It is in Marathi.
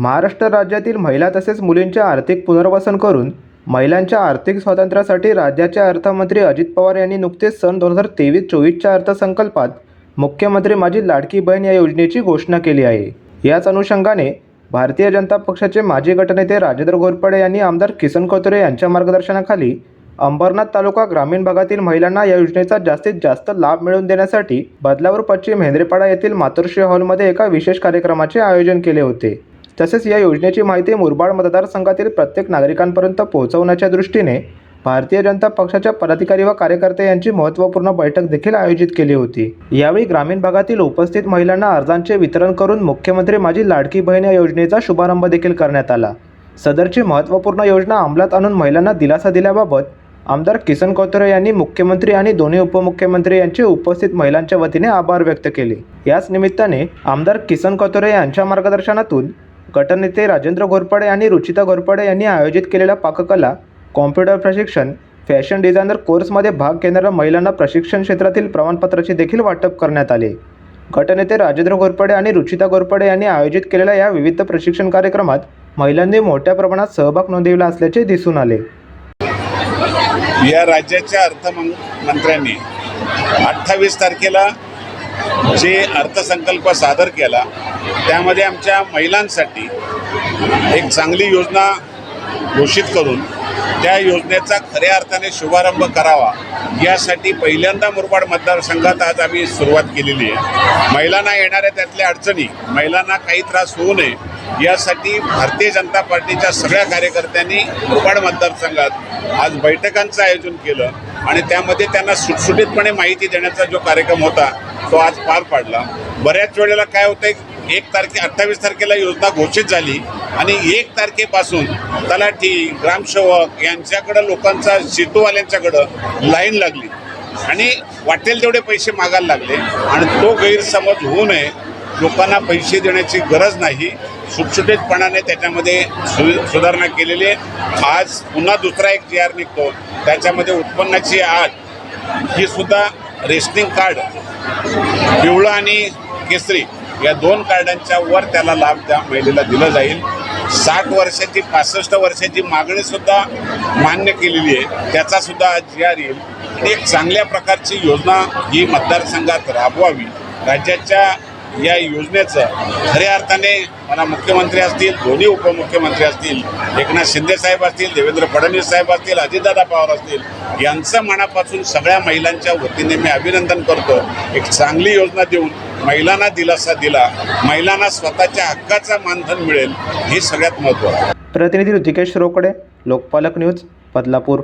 महाराष्ट्र राज्यातील महिला तसेच मुलींचे आर्थिक पुनर्वसन करून महिलांच्या आर्थिक स्वातंत्र्यासाठी राज्याचे अर्थमंत्री अजित पवार यांनी नुकतेच सन दोन हजार तेवीस चोवीसच्या अर्थसंकल्पात मुख्यमंत्री माझी लाडकी बहीण या योजनेची घोषणा केली आहे. याच अनुषंगाने भारतीय जनता पक्षाचे माजी गटनेते राजेंद्र घोरपडे यांनी आमदार किसन कोथरे यांच्या मार्गदर्शनाखाली अंबरनाथ तालुका ग्रामीण भागातील महिलांना या योजनेचा जास्तीत जास्त लाभ मिळवून देण्यासाठी बदलापूर पश्चिम हेंद्रेपाडा येथील मातोश्री हॉलमध्ये एका विशेष कार्यक्रमाचे आयोजन केले होते. तसेच या योजनेची माहिती मुरबाड मतदारसंघातील प्रत्येक नागरिकांपर्यंत पोहोचवण्याच्या दृष्टीने भारतीय जनता पक्षाच्या पदाधिकारी व कार्यकर्ते यांची महत्त्वपूर्ण बैठक देखील आयोजित केली होती. यावेळी ग्रामीण भागातील उपस्थित महिलांना अर्जांचे वितरण करून मुख्यमंत्री माझी लाडकी बहीण या योजनेचा शुभारंभ देखील करण्यात आला. सदरची महत्त्वपूर्ण योजना अंमलात आणून महिलांना दिलासा दिल्याबाबत आमदार किसन कोथरे यांनी मुख्यमंत्री आणि दोन्ही उपमुख्यमंत्री यांचे उपस्थित महिलांच्या वतीने आभार व्यक्त केले. याच निमित्ताने आमदार किसन कोथरे यांच्या मार्गदर्शनातून गटनेते राजेंद्र घोरपडे आणि रुचिता घोरपडे यांनी आयोजित केलेल्या पाककला कॉम्प्युटर प्रशिक्षण फॅशन डिझायनर कोर्समध्ये भाग घेणाऱ्या महिलांना प्रशिक्षण क्षेत्रातील प्रमाणपत्राचे देखील वाटप करण्यात आले. गटनेते राजेंद्र घोरपडे आणि रुचिता घोरपडे यांनी आयोजित केलेल्या या विविध प्रशिक्षण कार्यक्रमात महिलांनी मोठ्या प्रमाणात सहभाग नोंदविला असल्याचे दिसून आले. या राज्याच्या अर्थमंत्र्यांनी अठ्ठावीस तारखेला जे अर्थसंकल्प सादर केला त्यामध्ये आमच्या महिलांसाठी एक चांगली योजना घोषित करून त्या योजनेचा खऱ्या अर्थाने शुभारंभ करावा यासाठी पहिल्यांदा मुरबाड मतदारसंघात आज आम्ही सुरुवात केलेली आहे. महिलांना येणाऱ्या त्यातल्या अडचणी महिलांना काही त्रास होऊ नये यासाठी भारतीय जनता पार्टीच्या सगळ्या कार्यकर्त्यांनी मुरबाड मतदारसंघात आज बैठकांचं आयोजन केलं आणि त्यामध्ये त्यांना सुटसुटीतपणे माहिती देण्याचा जो कार्यक्रम होता तो आज पार पाडला. बऱ्याच वेळेला काय होतंय एक तारखे अठ्ठावीस तारखेला योजना घोषित झाली आणि एक तारखेपासून तलाठी ग्रामसेवक यांच्याकडं लोकांचा सेतूवाल्यांच्याकडं लाईन लागली. आणि वाटेल तेवढे पैसे मागायला लागले. आणि तो गैरसमज होऊ नये लोकांना पैसे देण्याची गरज नाही. सुटसुटीतपणाने त्याच्यामध्ये सु सुधारणा केलेली आहे. आज पुन्हा दुसरा एक जी आर निघतो. त्याच्यामध्ये उत्पन्नाची आठ ही सुद्धा रेशनिंग कार्ड पिवळं आणि केसरी या दोन कार्डांच्या वर त्याला लाभ त्या महिलेला दिला जाईल. साठ वर्षाची पासष्ट वर्षाची मागणी सुद्धा मान्य केलेली आहे. त्याचा सुद्धा आज जी आर येईल. एक चांगल्या प्रकारची योजना ही मतदारसंघात राबवावी. राज्याच्या या योजनेचं खऱ्या अर्थाने मला मुख्यमंत्री असतील दोन्ही उपमुख्यमंत्री असतील एकनाथ शिंदे साहेब असतील देवेंद्र फडणवीस साहेब असतील अजितदादा पवार असतील यांचं मनापासून सगळ्या महिलांच्या वतीने मी अभिनंदन करतो. एक चांगली योजना देऊन महिलांना दिलासा दिला महिलांना स्वतःच्या हक्काचा मानधन मिळेल हे सगळ्यात महत्त्वाचं प्रतिनिधी ऋतिकेश रोकडे लोकपालक न्यूज बदलापूर.